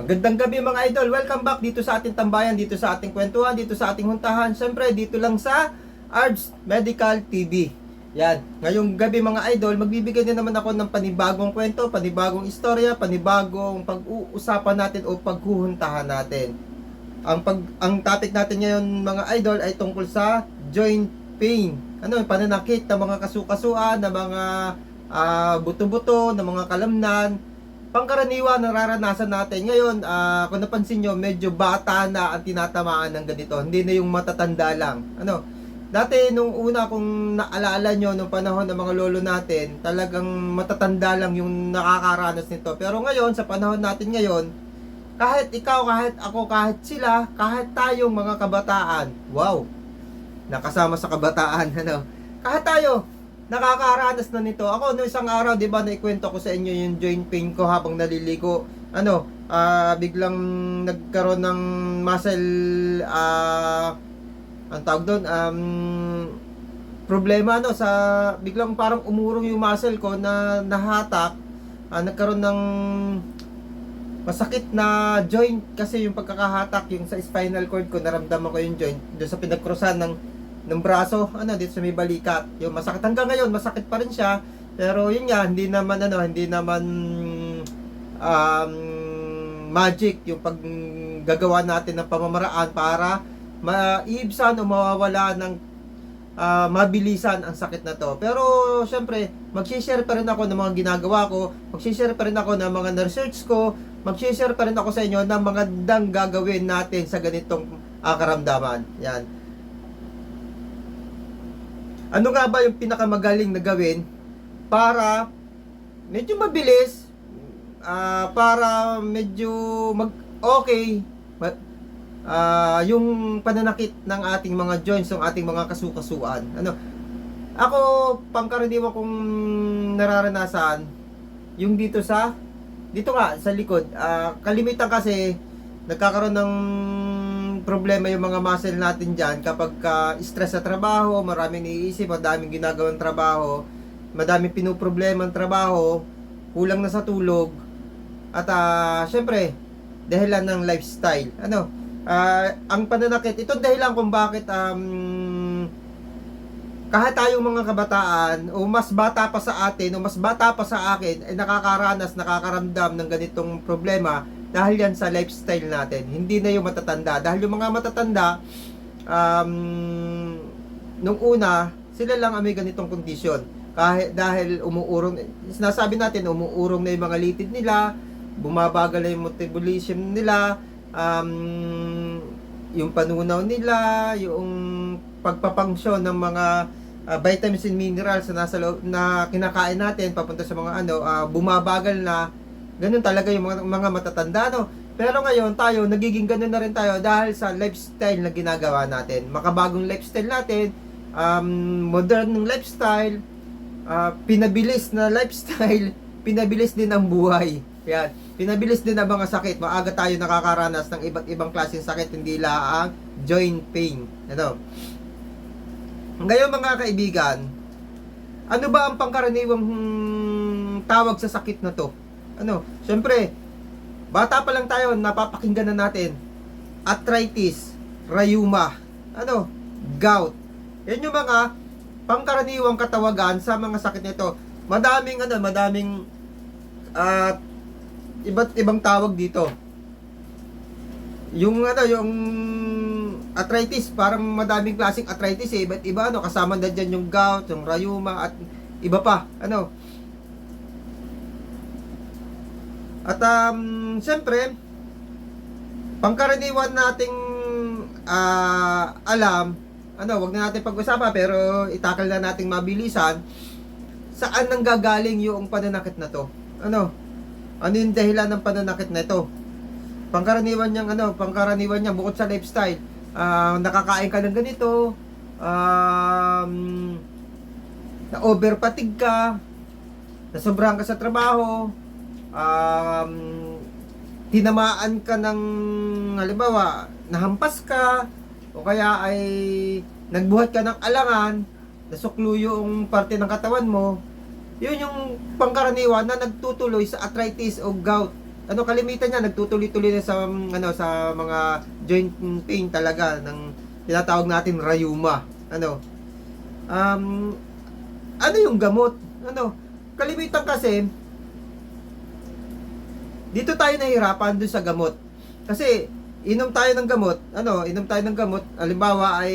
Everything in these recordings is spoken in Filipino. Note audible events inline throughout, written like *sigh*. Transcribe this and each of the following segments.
Magandang gabi mga idol. Welcome back dito sa ating tambayan, dito sa ating kwentuhan, dito sa ating huntahan. Siyempre, dito lang sa Arbs Medical TV. Yan. Ngayong gabi mga idol, magbibigay din naman ako ng panibagong kwento, panibagong istorya, panibagong pag-uusapan natin o paghuhuntahan natin. Ang pag ang topic natin ngayon mga idol ay tungkol sa joint pain. Ano, pananakit ng mga kasukasuan, ng mga ah, buto-buto, ng mga kalamnan, pangkaraniwan nararanasan natin. Ngayon, ah, kung napansin nyo, medyo bata na ang tinatamaan ng ganito. Hindi na yung matatanda lang. Ano, dati nung una kung naalala nyo, nung panahon ng mga lolo natin, talagang matatanda lang yung nakakaranas nito. Pero ngayon, sa panahon natin ngayon, kahit ikaw, kahit ako, kahit sila, kahit tayong mga kabataan, wow, nakasama sa kabataan, *laughs* ano, kahit tayo, nakakaranas na nito. Ako, no isang araw, di ba, naikwento ko sa inyo yung joint pain ko habang naliligo. Ano, ah, biglang nagkaroon ng muscle, ah, ang tawag doon, um, problema, ano, sa, biglang parang umurong yung muscle ko na nahatak, ah, nagkaroon ng masakit na joint kasi yung pagkakahatak yung sa spinal cord ko naramdaman ko yung joint doon sa pinagkrusan ng ng braso ano dito sa may balikat yung masakit hanggang ngayon masakit pa rin siya pero yun nga hindi naman ano hindi naman um, magic yung paggagawa natin ng pamamaraan para maibsan o mawawala ng ah, mabilisan ang sakit na to. Pero syempre, mag-share pa rin ako ng mga ginagawa ko, mag-share pa rin ako ng mga na-research ko, mag-share pa rin ako sa inyo ng mga dang gagawin natin sa ganitong ah, karamdaman. Yan. Ano nga ba yung pinakamagaling na gawin para medyo mabilis, ah, para medyo mag okay, ah, yung pananakit ng ating mga joints, ng ating mga kasukasuan. Ano? Ako, pangkaraniwan kong nararanasan, yung dito sa, dito nga, sa likod. Ah, kalimitan kasi, nagkakaroon ng problema yung mga muscle natin dyan. Kapag ka stress sa trabaho, maraming iniisip, madaming ginagawang trabaho, madaming pinoproblema ang trabaho, kulang na sa tulog, at ah, syempre, dahilan ng lifestyle. Ano, ah, ang pananakit, ito dahilan kung bakit um, kahit tayong mga kabataan o mas bata pa sa atin o mas bata pa sa akin ay nakakaranas, nakakaramdam ng ganitong problema dahil yan sa lifestyle natin. Hindi na yung matatanda. Dahil yung mga matatanda, um, nung una, sila lang ang may ganitong kondisyon. Kahit dahil umuurong, sinasabi natin, umuurong na yung mga litid nila, bumabagal na yung metabolism nila, um, yung panunaw nila, yung pagpapangsyon ng mga ah, vitamins and minerals na nasa loob, na kinakain natin papunta sa mga ano, ah, bumabagal na ganun talaga yung mga, mga matatanda no. Pero ngayon tayo nagiging ganun na rin tayo dahil sa lifestyle na ginagawa natin. Makabagong lifestyle natin, um, modern lifestyle, ah, pinabilis na lifestyle, *laughs* pinabilis din ang buhay. Yan. Pinabilis din ang mga sakit. Maaga tayo nakakaranas ng iba't ibang klaseng sakit, hindi lang joint pain. Ano? Ngayon mga kaibigan, ano ba ang pangkaraniwang hmm, tawag sa sakit na to? Ano? Siyempre, bata pa lang tayo, napapakinggan na natin. Arthritis, rheuma, ano? Gout. Yan yung mga pangkaraniwang katawagan sa mga sakit nito. Madaming ano, madaming at iba't ibang tawag dito. Yung ano, yung arthritis, parang madaming klaseng arthritis eh. Iba't iba, ano, kasama na dyan yung gout, yung rheuma, at iba pa, ano. At um, siyempre, pangkaraniwan nating ah, alam, ano, wag na natin pag-usapan, pero itakal na nating mabilisan, saan nang gagaling yung pananakit na to? Ano? Ano yung dahilan ng pananakit na ito? Pangkaraniwan niyang ano, pangkaraniwan niya bukod sa lifestyle, ah, nakakain ka ng ganito, um, na over fatigue ka, nasobrahan ka sa trabaho, um, tinamaan ka ng halimbawa, nahampas ka, o kaya ay nagbuhat ka ng alangan, nasuklo yung parte ng katawan mo, yun yung pangkaraniwan na nagtutuloy sa arthritis o gout. ano kalimitan niya nagtutuloy-tuloy na sa ano sa mga joint pain talaga ng tinatawag natin rayuma. Ano? Um ano yung gamot? Ano? Kalimitan kasi dito tayo nahihirapan dun sa gamot. Kasi inom tayo ng gamot, ano, inom tayo ng gamot, halimbawa ay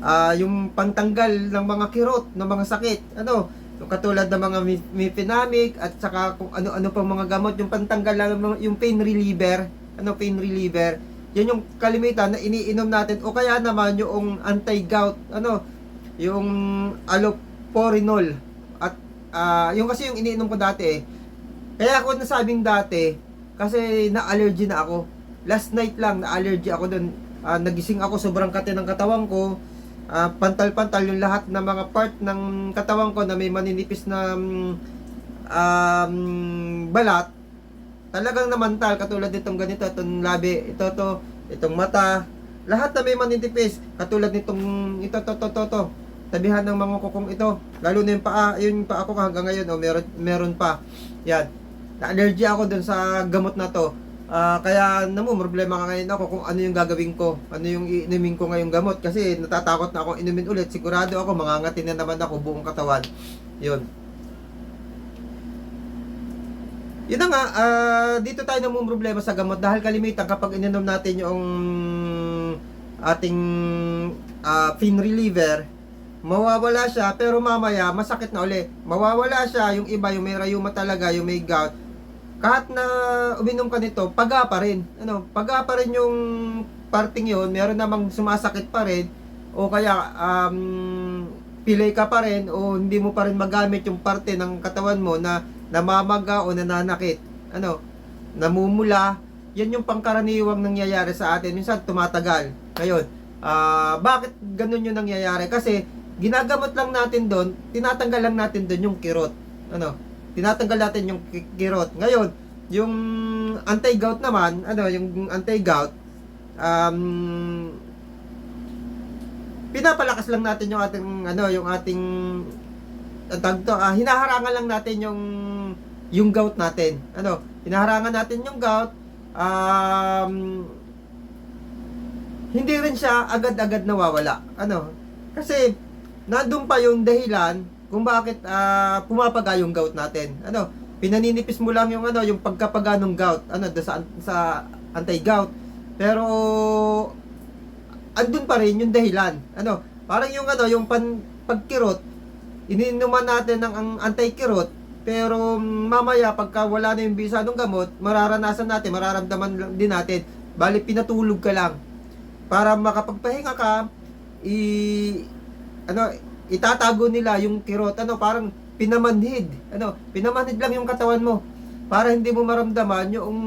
ah yung pantanggal ng mga kirot, ng mga sakit, ano, yung katulad ng mga mi- mifenamic at saka kung ano-ano pang mga gamot, yung pantanggal ng yung pain reliever, ano pain reliever, yan yung kalimitan na iniinom natin o kaya naman yung anti-gout, ano, yung allopurinol at ah, yung kasi yung iniinom ko dati eh, kaya ako nasabing dati, kasi na-allergy na ako. Last night lang, na-allergy ako dun. Ah, nagising ako, sobrang kate ng katawan ko. Ah, pantal-pantal yung lahat ng mga part ng katawan ko na may maninipis na mm, um, balat. Talagang namantal, katulad nitong ganito, itong labi, ito, to, itong mata. Lahat na may maninipis, katulad nitong, ito, to, to, to, to. Tabihan ng mga kukong ito. Lalo na yung paa, yung paa ko hanggang ngayon, oh, meron, meron pa. Yan na-allergy ako dun sa gamot na to. Ah, kaya namo problema ka ngayon ako kung ano yung gagawin ko. Ano yung iinumin ko ngayong gamot kasi natatakot na akong inumin ulit. Sigurado ako mangangati na naman ako buong katawan. 'Yun. Yun na nga, ah, dito tayo namang problema sa gamot dahil kalimitan kapag ininom natin yung ating ah, pain reliever, mawawala siya pero mamaya masakit na uli. Mawawala siya, yung iba yung may rayuma talaga, yung may gout. Kahit na uminom ka nito, paga pa rin. Ano, paga pa rin yung parting yun, meron namang sumasakit pa rin o kaya um, pilay ka pa rin o hindi mo pa rin magamit yung parte ng katawan mo na namamaga o nananakit. Ano, namumula. Yan yung pangkaraniwang nangyayari sa atin. Minsan tumatagal. Ngayon, ah bakit ganun yung nangyayari? Kasi ginagamot lang natin doon, tinatanggal lang natin doon yung kirot. Ano? Tinatanggal natin yung ki- kirot. Ngayon, yung anti-gout naman, ano, yung anti-gout, um, pinapalakas lang natin yung ating, ano, yung ating, tawag to, ah, hinaharangan lang natin yung, yung gout natin. Ano, hinaharangan natin yung gout, um, hindi rin siya agad-agad nawawala. Ano? Kasi nandun pa yung dahilan kung bakit ah, pumapaga yung gout natin. Ano? Pinaninipis mo lang yung ano, yung pagkapaga ng gout, ano, sa sa anti-gout. Pero andun pa rin yung dahilan. Ano? Parang yung ano, yung pan, pagkirot, iniinuman natin ng ang anti-kirot, pero mamaya pagka wala na yung bisa ng gamot, mararanasan natin, mararamdaman din natin, bali pinatulog ka lang para makapagpahinga ka, i ano, itatago nila yung kirot, ano, parang pinamanhid, ano, pinamanhid lang yung katawan mo para hindi mo maramdaman yung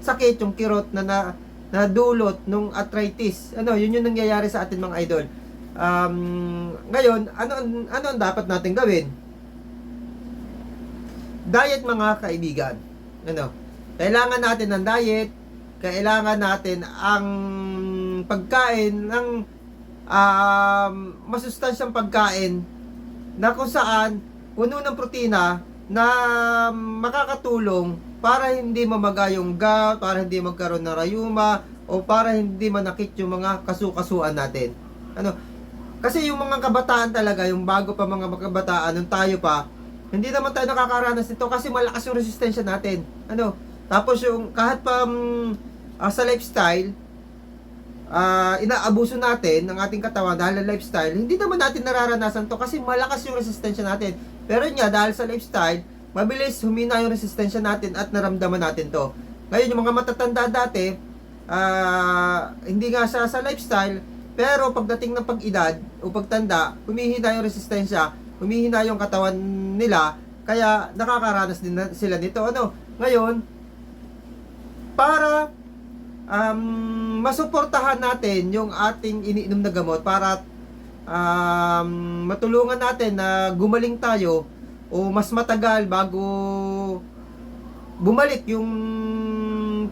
sakit, yung kirot na na, na dulot nung arthritis. Ano, yun yung nangyayari sa atin mga idol. Um, ngayon, ano ano ang dapat natin gawin? Diet mga kaibigan. Ano? Kailangan natin ng diet, kailangan natin ang pagkain ng um, masustansyang pagkain na kung saan puno ng protina na makakatulong para hindi mamaga yung gout, para hindi magkaroon ng rayuma, o para hindi manakit yung mga kasukasuan natin. Ano? Kasi yung mga kabataan talaga, yung bago pa mga kabataan, nung tayo pa, hindi naman tayo nakakaranas nito kasi malakas yung resistensya natin. Ano? Tapos yung kahit pa um, ah, sa lifestyle, ah inaabuso natin ng ating katawan dahil sa lifestyle, hindi naman natin nararanasan to kasi malakas yung resistensya natin. Pero nga, dahil sa lifestyle, mabilis humina yung resistensya natin at naramdaman natin to. Ngayon, yung mga matatanda dati, ah hindi nga sa, sa lifestyle, pero pagdating ng pag-edad o pagtanda, humihina yung resistensya, humihina yung katawan nila, kaya nakakaranas din sila nito. Ano? Ngayon, para um, masuportahan natin yung ating iniinom na gamot para um, matulungan natin na gumaling tayo o mas matagal bago bumalik yung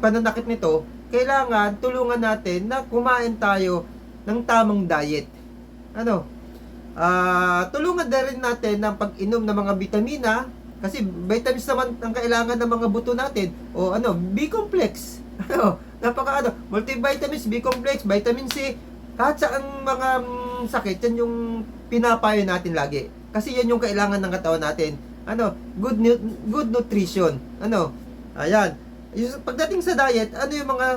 pananakit nito, kailangan tulungan natin na kumain tayo ng tamang diet. Ano? Ah, tulungan na rin natin ng pag-inom ng mga vitamina Kasi vitamins naman ang kailangan ng mga buto natin. O ano, B-complex. *laughs* Ano, napaka ano, multivitamins, B-complex, vitamin C. Kahit sa ang mga mm, sakit, yan yung pinapayo natin lagi. Kasi yan yung kailangan ng katawan natin. Ano, good nu- good nutrition. Ano, ayan. Yung, pagdating sa diet, ano yung mga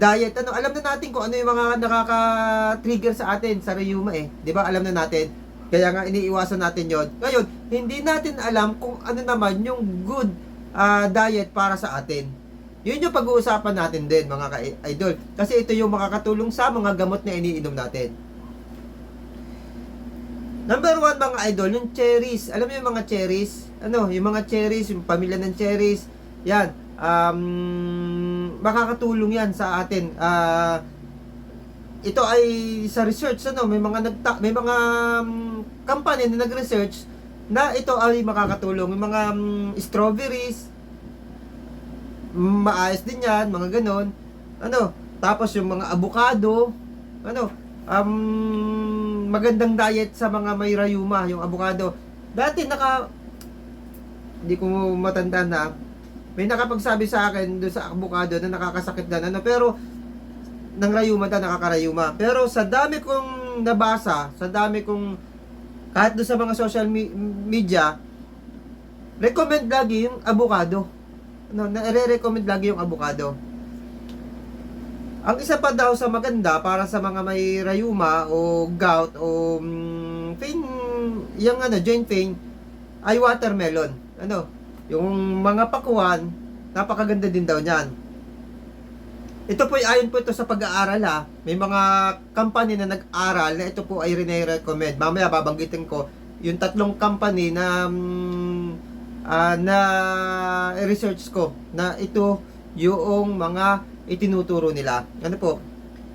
diet, ano, alam na natin kung ano yung mga nakaka-trigger sa atin sa rheuma eh. 'Di ba? Alam na natin. Kaya nga iniiwasan natin 'yon. Ngayon, hindi natin alam kung ano naman yung good ah, diet para sa atin. Yun yung pag-uusapan natin din mga ka-idol. Kasi ito yung makakatulong sa mga gamot na iniinom natin. Number one mga idol, yung cherries. Alam mo yung mga cherries? Ano, yung mga cherries, yung pamilya ng cherries. Yan. Um, makakatulong yan sa atin. Ah, ito ay sa research ano, may mga nagta may mga um, company na nag-research na ito ay makakatulong. Yung mga um, strawberries, maayos din yan, mga ganon. Ano, tapos yung mga avocado, ano, um, magandang diet sa mga may rayuma, yung avocado. Dati naka, hindi ko matanda na, may nakapagsabi sa akin doon sa avocado na nakakasakit na ano, pero ng rayuma daw, nakakarayuma. Pero sa dami kong nabasa, sa dami kong, kahit doon sa mga social me- media, recommend lagi yung avocado. Ano, nare-recommend lagi yung avocado. Ang isa pa daw sa maganda para sa mga may rayuma o gout o mm, pain, yung ano, joint pain, ay watermelon. Ano, yung mga pakuan, napakaganda din daw niyan. Ito po ay ayon po ito sa pag-aaral ha. May mga company na nag-aral na ito po ay rene-recommend. Mamaya babanggitin ko yung tatlong company na mm, ah, na research ko na ito yung mga itinuturo nila. Ano po?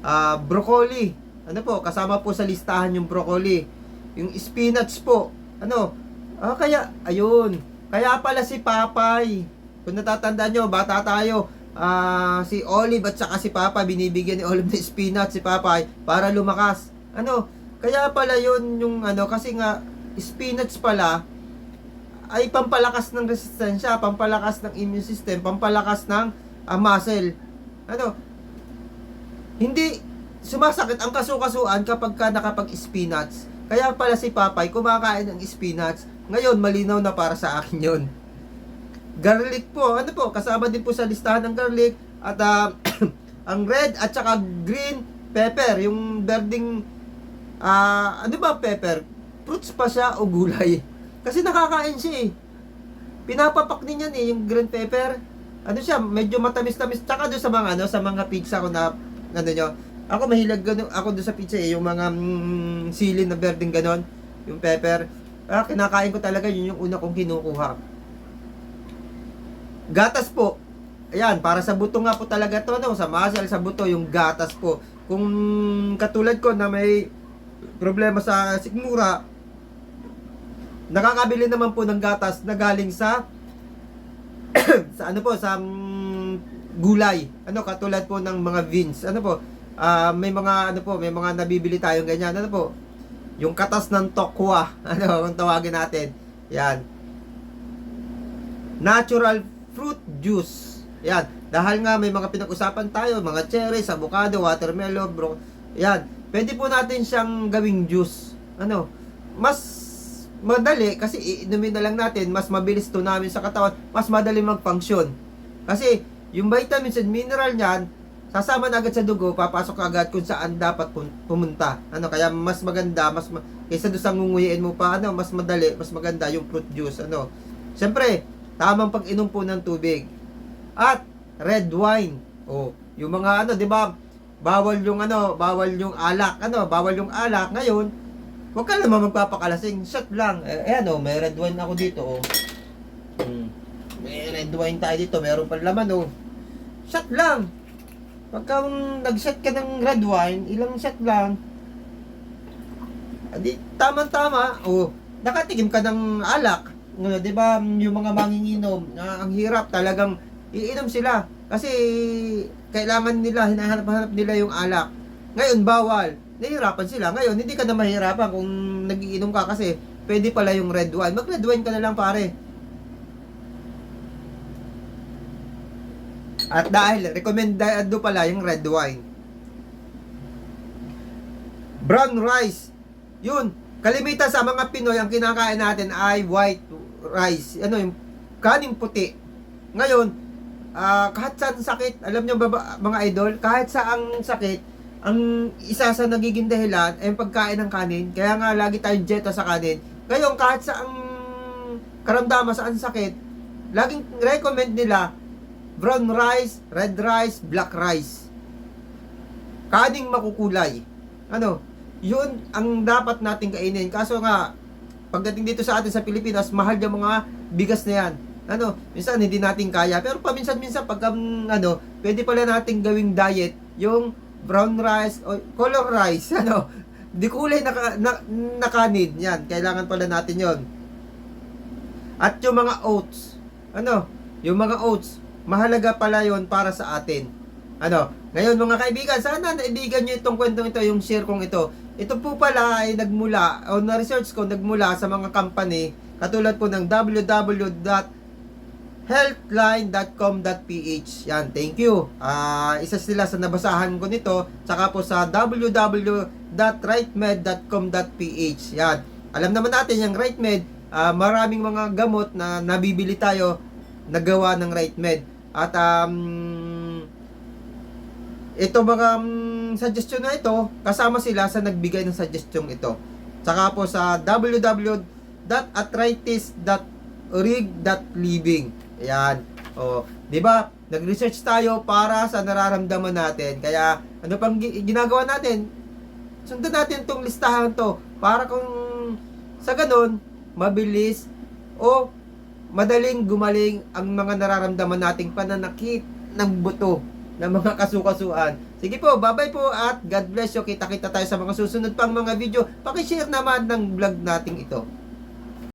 Ah, broccoli. Ano po? Kasama po sa listahan yung broccoli. Yung spinach po. Ano? Ah, kaya ayun. Kaya pala si Papay. Kung natatandaan nyo, bata tayo. Ah, si Olive at saka si Papa binibigyan ni Olive ng spinach si Papay para lumakas. Ano? Kaya pala yun yung ano kasi nga spinach pala ay pampalakas ng resistensya, pampalakas ng immune system, pampalakas ng ah, muscle. Ano? Hindi sumasakit ang kasukasuan kapag ka nakapag-spinach. Kaya pala si Papay kumakain ng spinach. Ngayon, malinaw na para sa akin yon. Garlic po, ano po, kasama din po sa listahan ng garlic at ah, *clears throat* ang red at saka green pepper, yung berding ah ano ba pepper? Fruits pa siya o gulay? Kasi nakakain siya eh. Pinapapak din eh, yung green pepper. Ano siya, medyo matamis-tamis. Tsaka doon sa mga ano, sa mga pizza ko na ano nyo. Ako mahilag ganun, ako doon sa pizza eh, yung mga mm, sili na berdeng ganon, yung pepper. Ah, kinakain ko talaga, yun yung una kong kinukuha. Gatas po. Ayan, para sa buto nga po talaga to, no? sa muscle, sa buto, yung gatas po. Kung katulad ko na may problema sa sikmura, nakakabili naman po ng gatas na galing sa *coughs* sa ano po, sa mm, gulay. Ano, katulad po ng mga beans. Ano po, ah, may mga, ano po, may mga nabibili tayong ganyan. Ano po, yung katas ng tokwa. *laughs* Ano, kung tawagin natin. Yan. Natural fruit juice. Yan. Dahil nga may mga pinag-usapan tayo, mga cherries, avocado, watermelon, bro. Yan. Pwede po natin siyang gawing juice. Ano? Mas madali kasi iinumin na lang natin, mas mabilis to namin sa katawan, mas madali mag-function. Kasi yung vitamins and mineral niyan, sasama na agad sa dugo, papasok agad kung saan dapat pumunta. Ano, kaya mas maganda, mas ma- kaysa doon sa ngunguyain mo pa, ano, mas madali, mas maganda yung fruit juice, ano. Siyempre, tamang pag-inom po ng tubig. At red wine. Oh, yung mga ano, 'di ba? Bawal yung ano, bawal yung alak, ano, bawal yung alak ngayon. Huwag ka naman magpapakalasing, shot lang. Eh, ayan oh, may red wine ako dito oh. Hmm. May red wine tayo dito, meron pa laman oh. Shot lang. Pagka nag-shot ka ng red wine, ilang shot lang. Adi, tama-tama. Oh, nakatikim ka ng alak. Ano, 'di ba? Yung mga manginginom, ah, ang hirap talagang iinom sila kasi kailangan nila hinahanap-hanap nila yung alak. Ngayon bawal nahihirapan sila. Ngayon, hindi ka na mahirapan kung nagiinom ka kasi pwede pala yung red wine. Mag red wine ka na lang pare. At dahil, recommendado pala yung red wine. Brown rice. Yun, kalimitan sa mga Pinoy, ang kinakain natin ay white rice. Ano yung kaning puti. Ngayon, uh, kahit saan sakit, alam nyo ba, mga idol, kahit saan sakit, ang isa sa nagiging dahilan ay yung pagkain ng kanin. Kaya nga lagi tayong jeta sa kanin. Ngayon, kahit sa ang karamdaman sa ang sakit, laging recommend nila brown rice, red rice, black rice. Kaning makukulay. Ano? Yun ang dapat nating kainin. Kaso nga, pagdating dito sa atin sa Pilipinas, mahal yung mga bigas na yan. Ano, minsan hindi natin kaya. Pero paminsan-minsan, pag um, ano, pwede pala nating gawing diet, yung brown rice, o color rice, *laughs* ano, di kulay na, na, na kanin. Yan, kailangan pala natin yon At yung mga oats, ano, yung mga oats, mahalaga pala yon para sa atin. Ano, ngayon mga kaibigan, sana naibigan nyo itong kwentong ito, yung share kong ito. Ito po pala ay nagmula, o na-research ko, nagmula sa mga company, katulad po ng www.healthline.com.ph. Yan, thank you. Ah, isa sila sa nabasahan ko nito, saka po sa www.rightmed.com.ph. Yan. Alam naman natin yung RightMed, ah, maraming mga gamot na nabibili tayo nagawa ng RightMed. At um, ito mga um, suggestion na ito, kasama sila sa nagbigay ng suggestion ito. Saka po sa www.arthritis.org.living. Ayan. O, 'di ba? Nag-research tayo para sa nararamdaman natin. Kaya ano pang gi- ginagawa natin? Sundan natin tong listahan to para kung sa ganun mabilis o madaling gumaling ang mga nararamdaman nating pananakit ng buto ng mga kasukasuan. Sige po, bye-bye po at God bless you. Kita-kita tayo sa mga susunod pang mga video. Pakishare naman ng vlog nating ito.